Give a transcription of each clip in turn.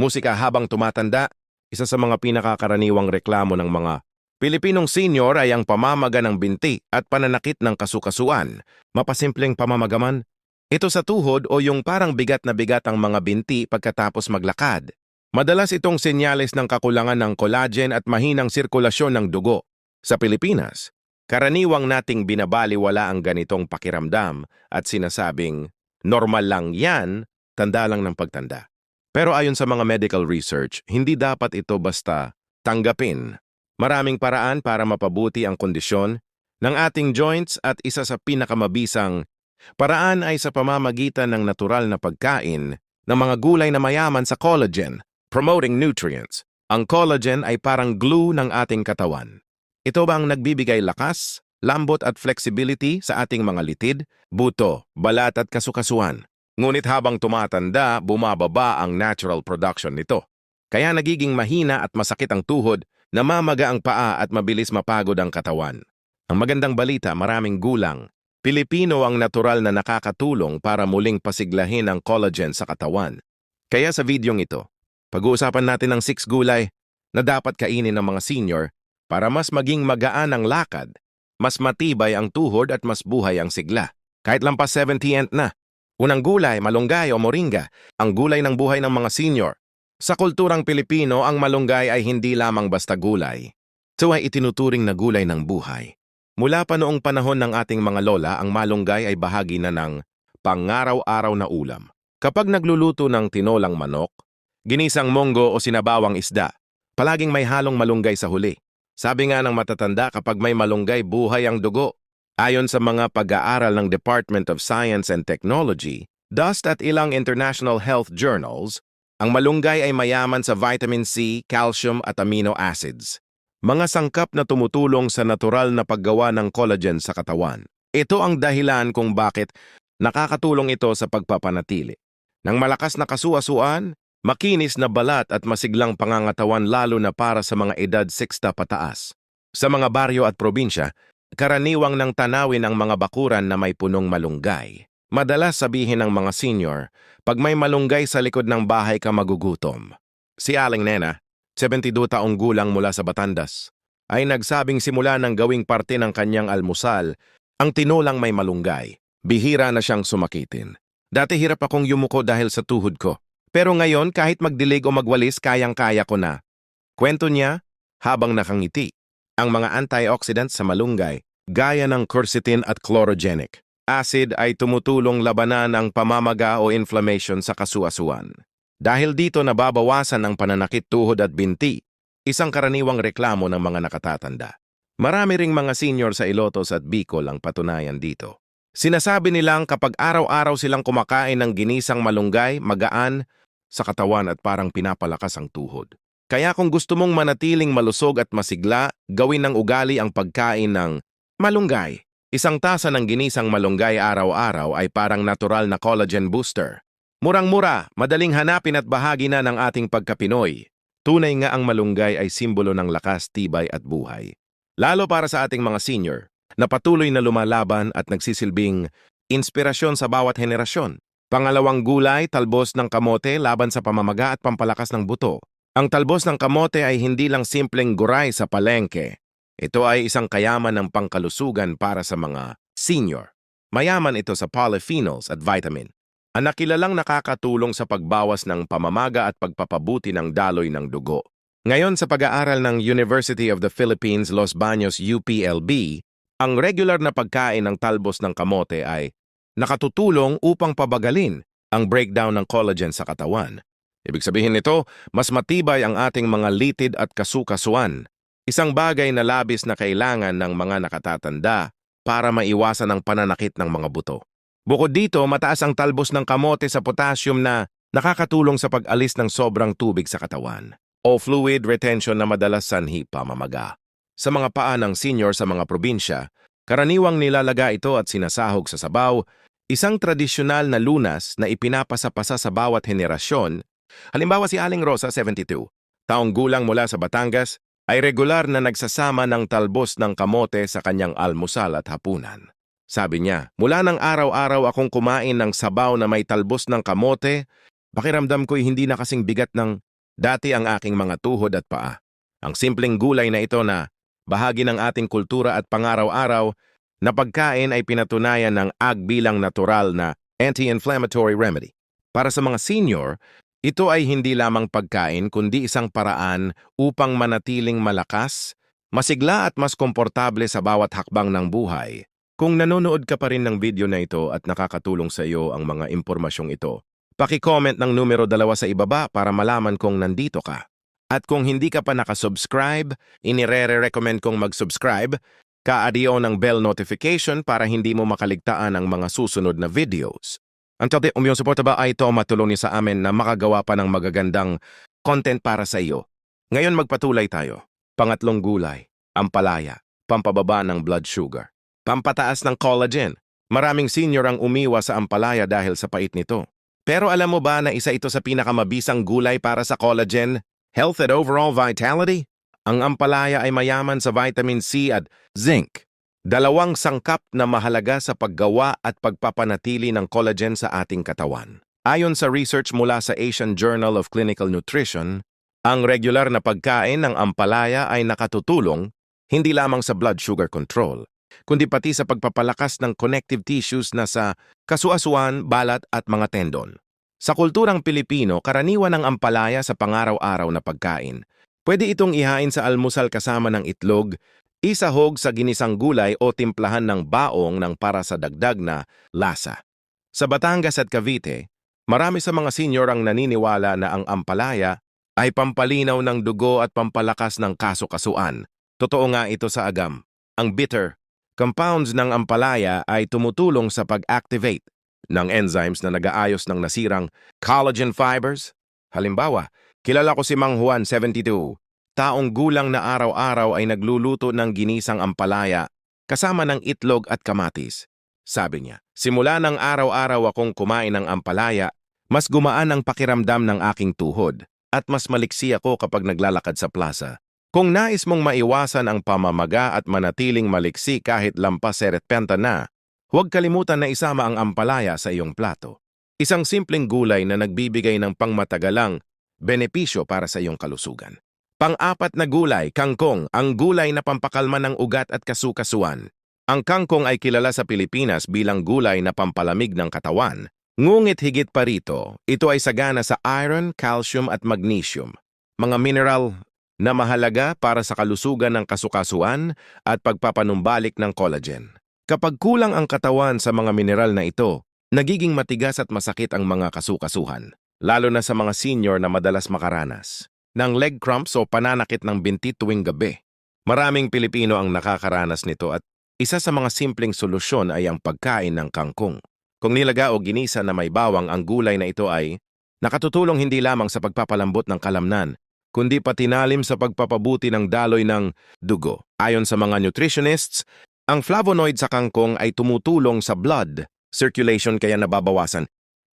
Musika habang tumatanda, isa sa mga pinakakaraniwang reklamo ng mga Pilipinong senior ay ang pamamaga ng binti at pananakit ng kasukasuan. Mapasimpleng pamamagaman, ito sa tuhod o yung parang bigat na bigat ang mga binti pagkatapos maglakad. Madalas itong senyales ng kakulangan ng collagen at mahinang sirkulasyon ng dugo. Sa Pilipinas, karaniwang nating binabaliwala ang ganitong pakiramdam at sinasabing, normal lang yan, tanda lang ng pagtanda. Pero ayon sa mga medical research, hindi dapat ito basta tanggapin. Maraming paraan para mapabuti ang kondisyon ng ating joints at isa sa pinakamabisang paraan ay sa pamamagitan ng natural na pagkain ng mga gulay na mayaman sa collagen, promoting nutrients. Ang collagen ay parang glue ng ating katawan. Ito ba ang nagbibigay lakas, lambot at flexibility sa ating mga litid, buto, balat at kasukasuan? Ngunit habang tumatanda, bumababa ang natural production nito. Kaya nagiging mahina at masakit ang tuhod, namamaga ang paa at mabilis mapagod ang katawan. Ang magandang balita, maraming gulang. Pilipino ang natural na nakakatulong para muling pasiglahin ang collagen sa katawan. Kaya sa videong ito, pag-uusapan natin ang 6 gulay na dapat kainin ng mga senior para mas maging magaan ang lakad, mas matibay ang tuhod at mas buhay ang sigla. Kahit lampas 70 and na. Unang gulay, malunggay o moringa, ang gulay ng buhay ng mga senior. Sa kulturang Pilipino, ang malunggay ay hindi lamang basta gulay. Ito ay itinuturing na gulay ng buhay. Mula pa noong panahon ng ating mga lola, ang malunggay ay bahagi na ng pangaraw-araw na ulam. Kapag nagluluto ng tinolang manok, ginisang monggo o sinabawang isda, palaging may halong malunggay sa huli. Sabi nga ng matatanda kapag may malunggay, buhay ang dugo. Ayon sa mga pag-aaral ng Department of Science and Technology, dust at ilang international health journals, ang malunggay ay mayaman sa vitamin C, calcium at amino acids. Mga sangkap na tumutulong sa natural na paggawa ng collagen sa katawan. Ito ang dahilan kung bakit nakakatulong ito sa pagpapanatili. Ng malakas na kasuasuan, makinis na balat at masiglang pangangatawan lalo na para sa mga edad 60 pataas. Sa mga baryo at probinsya, karaniwang nang tanawin ang mga bakuran na may punong malunggay. Madalas sabihin ng mga senior, pag may malunggay sa likod ng bahay ka magugutom. Si Aling Nena, 72 taong gulang mula sa Batandas, ay nagsabing simula ng gawing parte ng kanyang almusal, ang tinulang may malunggay. Bihira na siyang sumakitin. Dati hirap akong yumuko dahil sa tuhod ko. Pero ngayon kahit magdilig o magwalis kayang-kaya ko na. Kwento niya, habang nakangiti, ang mga antioxidants sa malunggay, gaya ng quercetin at chlorogenic, acid ay tumutulong labanan ang pamamaga o inflammation sa kasuasuan. Dahil dito nababawasan ang pananakit tuhod at binti, isang karaniwang reklamo ng mga nakatatanda. Marami ring mga senior sa Ilotos at Bicol ang patunayan dito. Sinasabi nilang kapag araw-araw silang kumakain ng ginisang malunggay, magaan, sa katawan at parang pinapalakas ang tuhod. Kaya kung gusto mong manatiling malusog at masigla, gawin ng ugali ang pagkain ng malunggay. Isang tasa ng ginisang malunggay araw-araw ay parang natural na collagen booster. Murang-mura, madaling hanapin at bahagi na ng ating pagkapinoy. Tunay nga ang malunggay ay simbolo ng lakas, tibay at buhay. Lalo para sa ating mga senior, na patuloy na lumalaban at nagsisilbing inspirasyon sa bawat henerasyon. Pangalawang gulay, talbos ng kamote laban sa pamamaga at pampalakas ng buto. Ang talbos ng kamote ay hindi lang simpleng guray sa palengke. Ito ay isang kayaman ng pangkalusugan para sa mga senior. Mayaman ito sa polyphenols at vitamin. Ang nakilalang nakakatulong sa pagbawas ng pamamaga at pagpapabuti ng daloy ng dugo. Ngayon sa pag-aaral ng University of the Philippines Los Baños UPLB, ang regular na pagkain ng talbos ng kamote ay nakatutulong upang pabagalin ang breakdown ng collagen sa katawan. Ibig sabihin nito, mas matibay ang ating mga litid at kasukasuan Isang bagay na labis na kailangan ng mga nakatatanda para maiwasan ang pananakit ng mga buto. Bukod dito, mataas ang talbos ng kamote sa potassium na nakakatulong sa pag-alis ng sobrang tubig sa katawan o fluid retention na madalas sanhi pamamaga. Sa mga paa ng senior sa mga probinsya, karaniwang nilalaga ito at sinasahog sa sabaw, isang tradisyonal na lunas na ipinapasapasa sa bawat henerasyon. Halimbawa si Aling Rosa, 72, taong gulang mula sa Batangas, ay regular na nagsasama ng talbos ng kamote sa kanyang almusal at hapunan. Sabi niya, mula ng araw-araw akong kumain ng sabaw na may talbos ng kamote, pakiramdam ko'y hindi na kasing bigat ng Dati ang aking mga tuhod at paa. Ang simpleng gulay na ito na bahagi ng ating kultura at pangaraw-araw na pagkain ay pinatunayan ng ag bilang natural na anti-inflammatory remedy. Para sa mga senior, ito ay hindi lamang pagkain kundi isang paraan upang manatiling malakas, masigla at mas komportable sa bawat hakbang ng buhay. Kung nanonood ka pa rin ng video na ito at nakakatulong sa iyo ang mga impormasyong ito, paki-comment ng numero dalawa sa ibaba para malaman kung nandito ka. At kung hindi ka pa nakasubscribe, inire-recommend kong mag-subscribe, ka-adio ng bell notification para hindi mo makaligtaan ang mga susunod na videos. Ang topic umiyong suporta ba ay ito matulong niya sa amin na makagawa pa ng magagandang content para sa iyo. Ngayon magpatuloy tayo. Pangatlong gulay, ampalaya, pampababa ng blood sugar, pampataas ng collagen. Maraming senior ang umiwa sa ampalaya dahil sa pait nito. Pero alam mo ba na isa ito sa pinakamabisang gulay para sa collagen, health at overall vitality? Ang ampalaya ay mayaman sa vitamin C at zinc, dalawang sangkap na mahalaga sa paggawa at pagpapanatili ng collagen sa ating katawan. Ayon sa research mula sa Asian Journal of Clinical Nutrition, ang regular na pagkain ng ampalaya ay nakatutulong hindi lamang sa blood sugar control, kundi pati sa pagpapalakas ng connective tissues na sa kasuasuan, balat at mga tendon. Sa kulturang Pilipino, karaniwan ang ampalaya sa pangaraw-araw na pagkain. Pwede itong ihain sa almusal kasama ng itlog, isahog sa ginisang gulay o timplahan ng baong ng para sa dagdag na lasa. Sa Batangas at Cavite, marami sa mga senior ang naniniwala na ang ampalaya ay pampalinaw ng dugo at pampalakas ng kasukasuan. Totoo nga ito sa agam. Ang bitter, compounds ng ampalaya ay tumutulong sa pag-activate ng enzymes na nagaayos ng nasirang collagen fibers. Halimbawa, kilala ko si Mang Juan, 72, taong gulang na araw-araw ay nagluluto ng ginisang ampalaya kasama ng itlog at kamatis. Sabi niya, simula ng araw-araw akong kumain ng ampalaya, mas gumaan ang pakiramdam ng aking tuhod at mas maliksi ako kapag naglalakad sa plaza. Kung nais mong maiwasan ang pamamaga at manatiling maliksi kahit lampas seretpenta na, huwag kalimutan na isama ang ampalaya sa iyong plato. Isang simpleng gulay na nagbibigay ng pangmatagalang benepisyo para sa iyong kalusugan. Pang-apat na gulay, kangkong, ang gulay na pampakalma ng ugat at kasukasuan. Ang kangkong ay kilala sa Pilipinas bilang gulay na pampalamig ng katawan. Ngunit higit pa rito, ito ay sagana sa iron, calcium at magnesium, mga mineral na mahalaga para sa kalusugan ng kasukasuan at pagpapanumbalik ng collagen. Kapag kulang ang katawan sa mga mineral na ito, nagiging matigas at masakit ang mga kasukasuhan, lalo na sa mga senior na madalas makaranas ng leg cramps o pananakit ng binti tuwing gabi. Maraming Pilipino ang nakakaranas nito at isa sa mga simpleng solusyon ay ang pagkain ng kangkong. Kung nilaga o ginisa na may bawang ang gulay na ito ay nakatutulong hindi lamang sa pagpapalambot ng kalamnan, kundi pati nalim sa pagpapabuti ng daloy ng dugo. Ayon sa mga nutritionists, ang flavonoid sa kangkong ay tumutulong sa blood circulation kaya nababawasan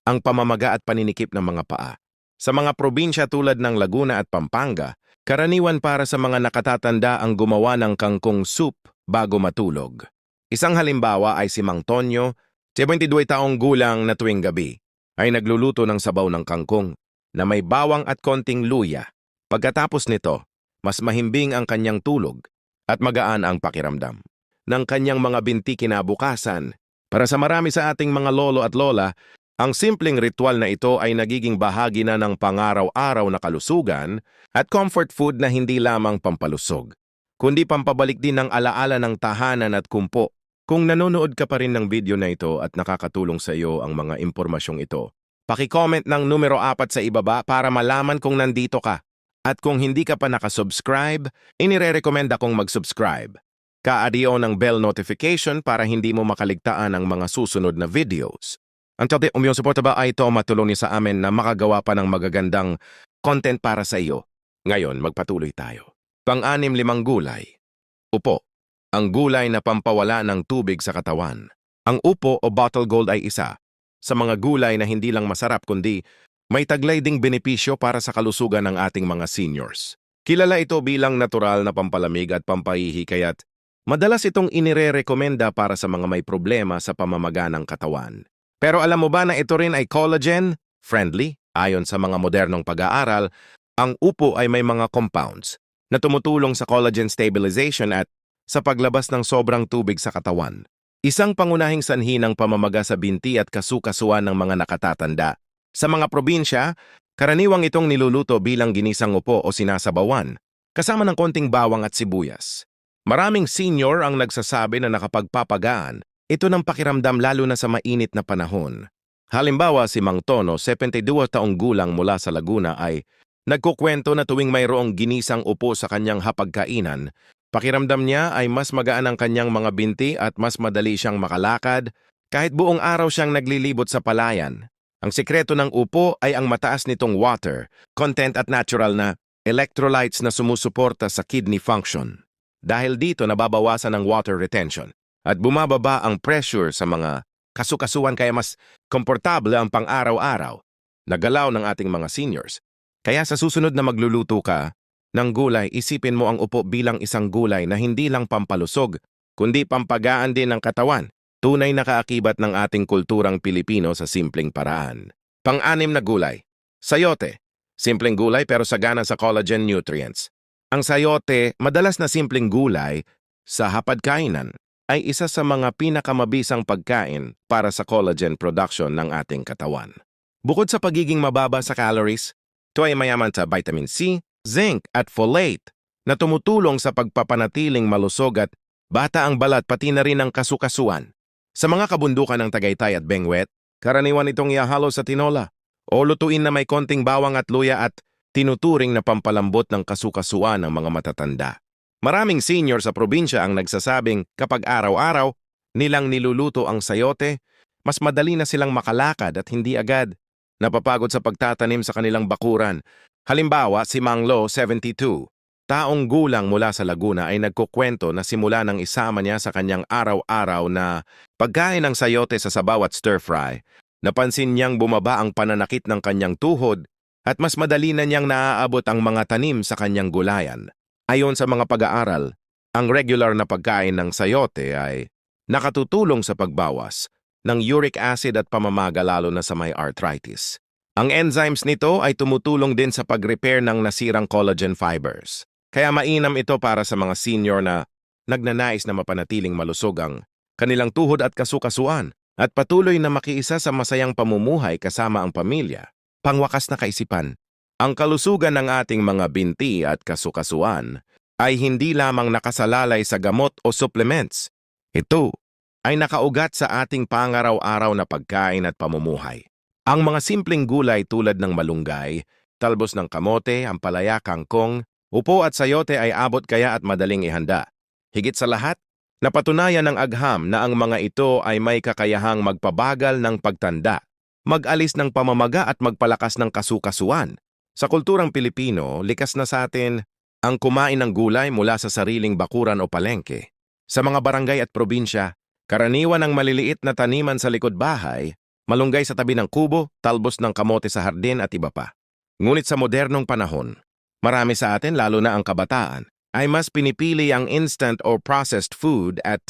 ang pamamaga at paninikip ng mga paa. Sa mga probinsya tulad ng Laguna at Pampanga, karaniwan para sa mga nakatatanda ang gumawa ng kangkong soup bago matulog. Isang halimbawa ay si Mang Tonyo, 72 taong gulang na tuwing gabi, ay nagluluto ng sabaw ng kangkong na may bawang at konting luya. Pagkatapos nito, mas mahimbing ang kanyang tulog at magaan ang pakiramdam. Ng kanyang mga binti kinabukasan, para sa marami sa ating mga lolo at lola, ang simpleng ritual na ito ay nagiging bahagi na ng pangaraw-araw na kalusugan at comfort food na hindi lamang pampalusog, kundi pampabalik din ng alaala ng tahanan at kumpo. Kung nanonood ka pa rin ng video na ito at nakakatulong sa iyo ang mga impormasyong ito, paki-comment ng numero 4 sa ibaba para malaman kung nandito ka. At kung hindi ka pa nakasubscribe, inire-recommend akong mag-subscribe. Ka-adio ng bell notification para hindi mo makaligtaan ang mga susunod na videos. Ang topic umiyong suporta ba ay ito matulong niya sa amin na makagawa pa ng magagandang content para sa iyo. Ngayon, magpatuloy tayo. Pang-anim limang gulay. Upo. Ang gulay na pampawala ng tubig sa katawan. Ang upo o bottle gold ay isa sa mga gulay na hindi lang masarap kundi may taglay ding benepisyo para sa kalusugan ng ating mga seniors. Kilala ito bilang natural na pampalamig at pampahihi kaya't madalas itong inire-rekomenda para sa mga may problema sa pamamaga ng katawan. Pero alam mo ba na ito rin ay collagen friendly? Ayon sa mga modernong pag-aaral, Ang upo ay may mga compounds na tumutulong sa collagen stabilization at sa paglabas ng sobrang tubig sa katawan. Isang pangunahing sanhi ng pamamaga sa binti at kasukasuan ng mga nakatatanda. Sa mga probinsya, karaniwang itong niluluto bilang ginisang upo o sinasabawan, kasama ng konting bawang at sibuyas. Maraming senior ang nagsasabi na nakapagpapagaan ito ng pakiramdam lalo na sa mainit na panahon. Halimbawa si Mang Tono, 72 taong gulang mula sa Laguna ay nagkukwento na tuwing mayroong ginisang upo sa kanyang hapagkainan, pakiramdam niya ay mas magaan ang kanyang mga binti at mas madali siyang makalakad kahit buong araw siyang naglilibot sa palayan. Ang sekreto ng upo ay ang mataas nitong water, content at natural na electrolytes na sumusuporta sa kidney function. Dahil dito nababawasan ang water retention at bumababa ang pressure sa mga kasukasuan kaya mas komportable ang pang-araw-araw na galaw ng ating mga seniors. Kaya sa susunod na magluluto ka ng gulay, isipin mo ang upo bilang isang gulay na hindi lang pampalusog, kundi pampagaan din ng katawan. Tunay na kaakibat ng ating kulturang Pilipino sa simpleng paraan. Pang-anim na gulay. Sayote. Simpleng gulay pero sagana sa collagen nutrients. Ang sayote, madalas na simpleng gulay sa hapadkainan, ay isa sa mga pinakamabisang pagkain para sa collagen production ng ating katawan. Bukod sa pagiging mababa sa calories, ito ay mayaman sa vitamin C, zinc at folate na tumutulong sa pagpapanatiling malusog at bata ang balat pati na rin ang kasukasuan. Sa mga kabundukan ng Tagaytay at Benguet, karaniwan itong ihahalo sa tinola o lutuin na may konting bawang at luya at tinuturing na pampalambot ng kasukasuan ng mga matatanda. Maraming senior sa probinsya ang nagsasabing kapag araw-araw nilang niluluto ang sayote, mas madali na silang makalakad at hindi agad napapagod sa pagtatanim sa kanilang bakuran. Halimbawa, si Manglo, 72, taong gulang mula sa Laguna ay nagkukwento na simula nang isama niya sa kanyang araw-araw na pagkain ng sayote sa sabaw at stir-fry, napansin niyang bumaba ang pananakit ng kanyang tuhod at mas madali na niyang naaabot ang mga tanim sa kanyang gulayan. Ayon sa mga pag-aaral, ang regular na pagkain ng sayote ay nakatutulong sa pagbawas ng uric acid at pamamaga lalo na sa may arthritis. Ang enzymes nito ay tumutulong din sa pag-repair ng nasirang collagen fibers. Kaya mainam ito para sa mga senior na nagnanais na mapanatiling malusog ang kanilang tuhod at kasukasuan at patuloy na makiisa sa masayang pamumuhay kasama ang pamilya. Pangwakas na kaisipan, ang kalusugan ng ating mga binti at kasukasuan ay hindi lamang nakasalalay sa gamot o supplements. Ito ay nakaugat sa ating pangaraw-araw na pagkain at pamumuhay. Ang mga simpleng gulay tulad ng malunggay, talbos ng kamote, ampalaya, kangkong, upo at sayote ay abot kaya at madaling ihanda. Higit sa lahat, napatunayan ng agham na ang mga ito ay may kakayahang magpabagal ng pagtanda, mag-alis ng pamamaga at magpalakas ng kasukasuan. Sa kulturang Pilipino, likas na sa atin ang kumain ng gulay mula sa sariling bakuran o palengke. Sa mga barangay at probinsya, karaniwan ang maliliit na taniman sa likod bahay malunggay sa tabi ng kubo, talbos ng kamote sa hardin at iba pa. Ngunit sa modernong panahon, marami sa atin lalo na ang kabataan ay mas pinipili ang instant or processed food at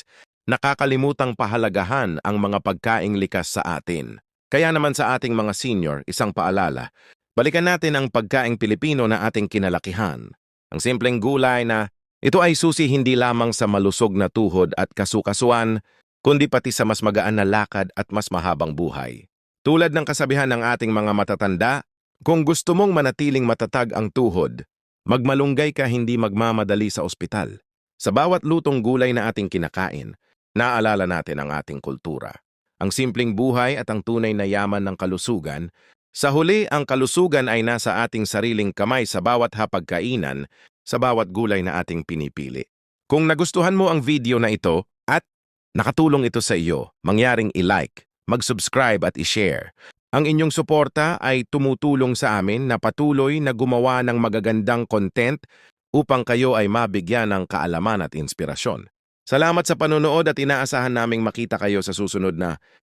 nakakalimutang pahalagahan ang mga pagkaing likas sa atin. Kaya naman sa ating mga senior, isang paalala, balikan natin ang pagkaing Pilipino na ating kinalakihan. Ang simpleng gulay na ito ay susi hindi lamang sa malusog na tuhod at kasukasuan, kundi pati sa mas magaan na lakad at mas mahabang buhay. Tulad ng kasabihan ng ating mga matatanda, kung gusto mong manatiling matatag ang tuhod, magmalunggay ka hindi magmamadali sa ospital. Sa bawat lutong gulay na ating kinakain, naalala natin ang ating kultura. Ang simpleng buhay at ang tunay na yaman ng kalusugan, sa huli ang kalusugan ay nasa ating sariling kamay sa bawat hapagkainan, sa bawat gulay na ating pinipili. Kung nagustuhan mo ang video na ito at Nakatulong ito sa iyo, mangyaring i-like, mag-subscribe at i-share. Ang inyong suporta ay tumutulong sa amin na patuloy na gumawa ng magagandang content upang kayo ay mabigyan ng kaalaman at inspirasyon. Salamat sa panonood at inaasahan naming makita kayo sa susunod na